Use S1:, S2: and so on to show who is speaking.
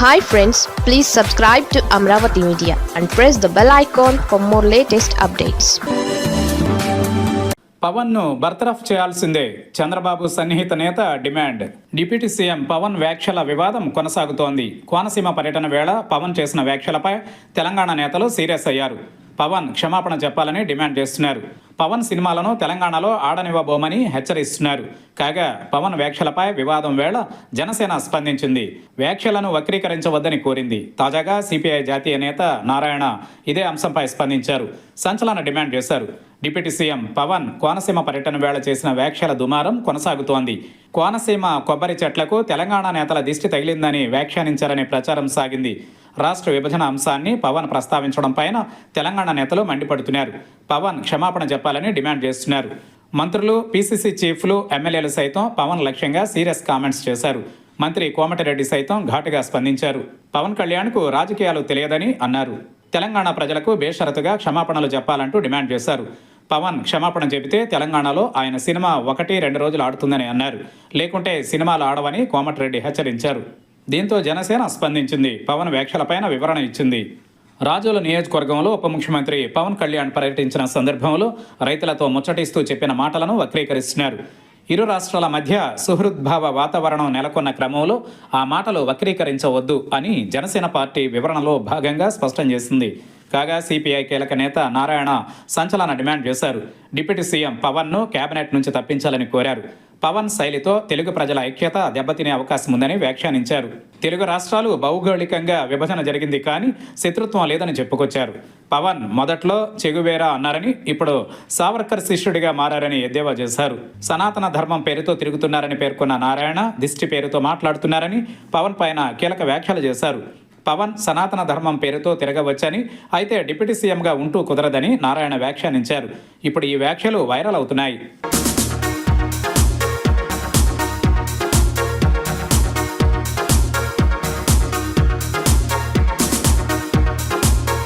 S1: Hi friends please subscribe to Amaravati media and press the bell icon for more latest updates
S2: పవన్ను బర్తరఫ్ చేయాల్సిందే చంద్రబాబు సన్నిహిత నేత demand. Deputy CM Pawan వ్యాఖ్యల వివాదం కొనసాగుతోంది. కోనసీమ పర్యటన వేళ పవన్ చేసిన వ్యాఖ్యలపై తెలంగాణ నేతలు సీరియస్ అయ్యారు. పవన్ క్షమాపణ చెప్పాలని డిమాండ్ చేస్తున్నారు. పవన్ సినిమాలను తెలంగాణలో ఆడనివ్వబోమని హెచ్చరిస్తున్నారు. కాగా పవన్ వ్యాఖ్యలపై వివాదం వేళ జనసేన స్పందించింది. వ్యాఖ్యలను వక్రీకరించవద్దని కోరింది. తాజాగా సిపిఐ జాతీయ నేత నారాయణ ఇదే అంశంపై స్పందించారు. సంచలన డిమాండ్ చేశారు. డిప్యూటీ సీఎం పవన్ కోనసీమ పర్యటన వేళ చేసిన వ్యాఖ్యల దుమారం కొనసాగుతోంది. కోనసీమ కొబ్బరి చెట్లకు తెలంగాణ నేతల దిష్టి తగిలిందని వ్యాఖ్యానించారనే ప్రచారం సాగింది. రాష్ట్ర విభజన అంశాన్ని పవన్ ప్రస్తావించడం పైన తెలంగాణ నేతలు మండిపడుతున్నారు. పవన్ క్షమాపణ చెప్పాలని డిమాండ్ చేస్తున్నారు. మంత్రులు పీసీసీ చీఫ్లు ఎమ్మెల్యేలు సైతం పవన్ లక్ష్యంగా సీరియస్ కామెంట్స్ చేశారు. మంత్రి కోమటిరెడ్డి సైతం ఘాటుగా స్పందించారు. పవన్ కళ్యాణ్కు రాజకీయాలు తెలియదని అన్నారు. తెలంగాణ ప్రజలకు బేషరతుగా క్షమాపణలు చెప్పాలంటూ డిమాండ్ చేశారు. పవన్ క్షమాపణ చెబితే తెలంగాణలో ఆయన సినిమా ఒకటి రెండు రోజులు ఆడుతుందని అన్నారు. లేకుంటే సినిమాలు ఆడవని కోమటిరెడ్డి హెచ్చరించారు. దీంతో జనసేన స్పందించింది. పవన్ వ్యాఖ్యలపైన వివరణ ఇచ్చింది. రాజోల నియోజకవర్గంలో ఉప ముఖ్యమంత్రి పవన్ కళ్యాణ్ పర్యటించిన సందర్భంలో రైతులతో ముచ్చటిస్తూ చెప్పిన మాటలను వక్రీకరిస్తున్నారు. ఇరు రాష్ట్రాల మధ్య సుహృద్భావ వాతావరణం నెలకొన్న క్రమంలో ఆ మాటలు వక్రీకరించవద్దు అని జనసేన పార్టీ వివరణలో భాగంగా స్పష్టం చేసింది. కాగా సిపిఐ కీలక నేత నారాయణ సంచలన డిమాండ్ చేశారు. డిప్యూటీ సీఎం పవన్ను కేబినెట్ నుంచి తప్పించాలని కోరారు. పవన్ శైలితో తెలుగు ప్రజల ఐక్యత దెబ్బతినే అవకాశం ఉందని వ్యాఖ్యానించారు. తెలుగు రాష్ట్రాలు భౌగోళికంగా విభజన జరిగింది కానీ శత్రుత్వం లేదని చెప్పుకొచ్చారు. పవన్ మొదట్లో చెగువేరా అన్నారని ఇప్పుడు సావర్కర్ శిష్యుడిగా మారని ఎద్దేవా చేశారు. సనాతన ధర్మం పేరుతో తిరుగుతున్నారని పేర్కొన్న నారాయణ దిష్టి పేరుతో మాట్లాడుతున్నారని పవన్ పైన కీలక వ్యాఖ్యలు చేశారు. పవన్ సనాతన ధర్మం పేరుతో తిరగవచ్చని అయితే డిప్యూటీ సీఎంగా ఉంటూ కుదరదని నారాయణ వ్యాఖ్యానించారు. ఇప్పుడు ఈ వ్యాఖ్యలు వైరల్ అవుతున్నాయి.